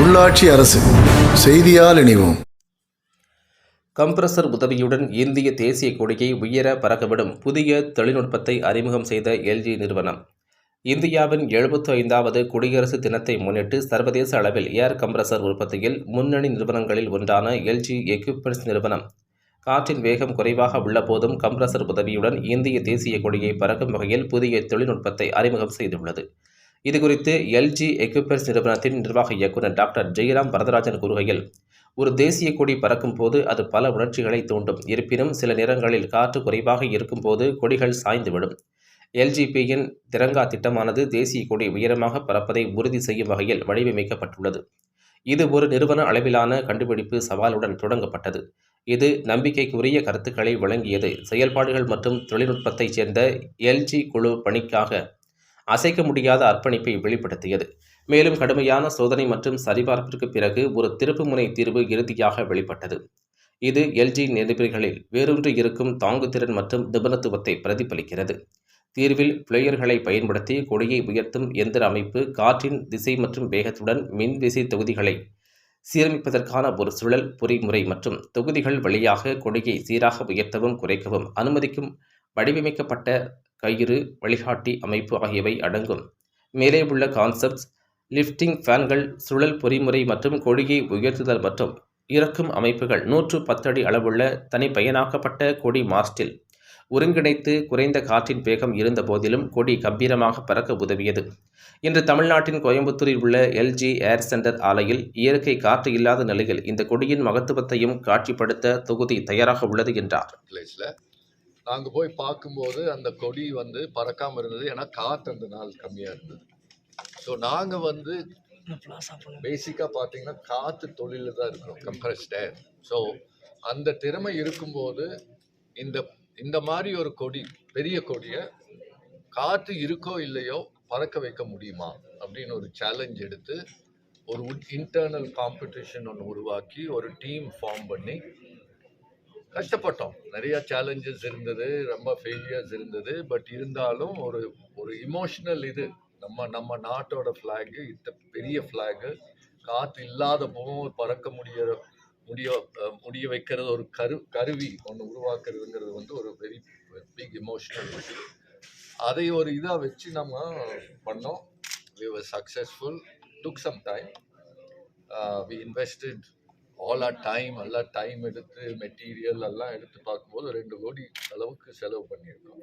உள்ளாட்சி அரசு செய்தியால் இணைவோம். கம்ப்ரசர் உதவியுடன் இந்திய தேசிய கொடியை உயர பறக்கவிடும் புதிய தொழில்நுட்பத்தை அறிமுகம் செய்த எல்ஜி நிறுவனம். இந்தியாவின் எழுபத்தி ஐந்தாவது குடியரசு தினத்தை முன்னிட்டு சர்வதேச அளவில் ஏர் கம்ப்ரஸர் உற்பத்தியில் முன்னணி நிறுவனங்களில் ஒன்றான எல்ஜி எக்யூப்மெண்ட்ஸ் நிறுவனம். காற்றின் வேகம் குறைவாக உள்ள போதும் கம்ப்ரசர் உதவியுடன் இந்திய தேசிய கொடியை பறக்கும் வகையில் புதிய தொழில்நுட்பத்தை அறிமுகம் செய்துள்ளது. இதுகுறித்து எல்ஜி எக்யூப்மெண்ட்ஸ் நிறுவனத்தின் நிர்வாக இயக்குநர் டாக்டர் ஜெயராம் வரதராஜன் கூறுகையில் ஒரு தேசிய கொடி பறக்கும் போது அது பல உணர்ச்சிகளை தூண்டும். இருப்பினும் சில நேரங்களில் காற்று குறைவாக இருக்கும்போது கொடிகள் சாய்ந்துவிடும் எல்ஜிபியின் திரங்கா திட்டமானது தேசிய கொடி உயரமாக பறப்பதை உறுதி செய்யும் வகையில் வடிவமைக்கப்பட்டுள்ளது. இது ஒரு நிறுவன அளவிலான கண்டுபிடிப்பு சவாலுடன் தொடங்கப்பட்டது. இது நம்பிக்கைக்குரிய கருத்துக்களை வழங்கியது. செயல்பாடுகள் மற்றும் தொழில்நுட்பத்தைச் சேர்ந்த எல்ஜி குழு பணிக்காக அசைக்க முடியாத அர்ப்பணிப்பை வெளிப்படுத்தியது. மேலும் கடுமையான சோதனை மற்றும் சரிபார்ப்பிற்கு பிறகு ஒரு திருப்புமுனை தீர்வு இறுதியாக வெளிப்பட்டது. இது எல்ஜி நெறிமுறைகளில் வேரூன்றி இருக்கும் தாங்குதிறன் மற்றும் நிபுணத்துவத்தை பிரதிபலிக்கிறது. தீர்வில் பிளேயர்களை பயன்படுத்தி கொடியை உயர்த்தும் எந்திர அமைப்பு காற்றின் திசை மற்றும் வேகத்துடன் மின்விசை தொகுதிகளை சீரமைப்பதற்கான ஒரு சுழல் பொறிமுறை மற்றும் தொகுதிகள் வழியாக கொடியை சீராக உயர்த்தவும் குறைக்கவும் அனுமதிக்கும் வடிவமைக்கப்பட்ட கயிறு வழிகாட்டி அமைப்பு ஆகியவை அடங்கும். மேலே உள்ள கான்செப்ட்ஸ் லிஃப்டிங் ஃபேன்கள் சுழல் பொறிமுறை மற்றும் கொடியை உயர்த்துதல் மற்றும் இறக்கும் அமைப்புகள் நூற்று பத்தடி அளவுள்ள தனிப்பயனாக்கப்பட்ட கொடி மாஸ்டில் ஒருங்கிணைத்து குறைந்த காற்றின் வேகம் இருந்த போதிலும் கொடி கம்பீரமாக பறக்க உதவியது. இன்று தமிழ்நாட்டின் கோயம்புத்தூரில் உள்ள எல்ஜி ஏர் சென்டர் ஆலையில் இயற்கை காற்று இல்லாத நிலையில் இந்த கொடியின் மகத்துவத்தையும் காட்சிப்படுத்த தொகுதி தயாராக உள்ளது என்றார். நாங்கள் போய் பார்க்கும்போது அந்த கொடி வந்து பறக்காமல் இருந்தது. ஏன்னா காற்று அந்த நாள் கம்மியாக இருந்தது. ஸோ நாங்கள் வந்து பேசிக்காக பார்த்தீங்கன்னா காற்று தொழிலில் தான் இருக்கிறோம். கம்ப்ரஸ்ட் ஏர் ஸோ அந்த திறமை இருக்கும்போது இந்த இந்த மாதிரி ஒரு கொடி பெரிய கொடியை காற்று இருக்கோ இல்லையோ பறக்க வைக்க முடியுமா? அப்படின்னு ஒரு சேலஞ்ச் எடுத்து ஒரு இன்டர்னல் காம்படிஷன் ஒன்று உருவாக்கி ஒரு டீம் ஃபார்ம் பண்ணி கஷ்டப்பட்டோம். நிறைய சேலஞ்சஸ் இருந்தது ரொம்ப ஃபெயிலியர்ஸ் இருந்தது பட் இருந்தாலும் ஒரு ஒரு இமோஷனல் இது. நம்ம நம்ம நாட்டோட ஃப்ளாகு இத்த பெரிய ஃப்ளாகு காற்று இல்லாத போகும் பறக்க முடிய முடிய முடிய வைக்கிறது ஒரு கரு கருவி ஒன்று உருவாக்குறதுங்கிறது வந்து ஒரு வெரி பிக் இமோஷனல் விஷயம் அதை ஒரு இதாக வச்சு நம்ம பண்ணோம். We were successful took some time we invested all our time எல்லாம் டைம் எடுத்து மெட்டீரியல் எல்லாம் எடுத்து பார்க்கும்போது ரெண்டு கோடி அளவுக்கு செலவு பண்ணியிருக்கோம்.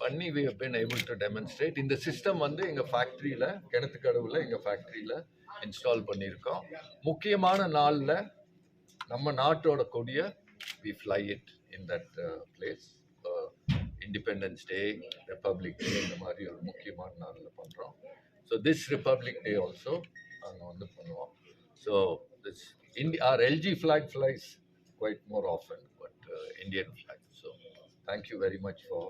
பண்ணி we been able to to இந்த சிஸ்டம் வந்து எங்கள் ஃபேக்ட்ரியில் கிணத்துக்கடவுல எங்கள் ஃபேக்ட்ரியில் இன்ஸ்டால் பண்ணியிருக்கோம். முக்கியமான நாளில் நம்ம நாட்டோட கொடியை we fly it in that place independence day republic day இந்த மாதிரி ஒரு முக்கியமான நாளில் பண்ணுறோம் so this republic day also நாங்கள் வந்து பண்ணுவோம். So this our LG flag flies quite more often, but uh, Indian flag. So thank you very much for.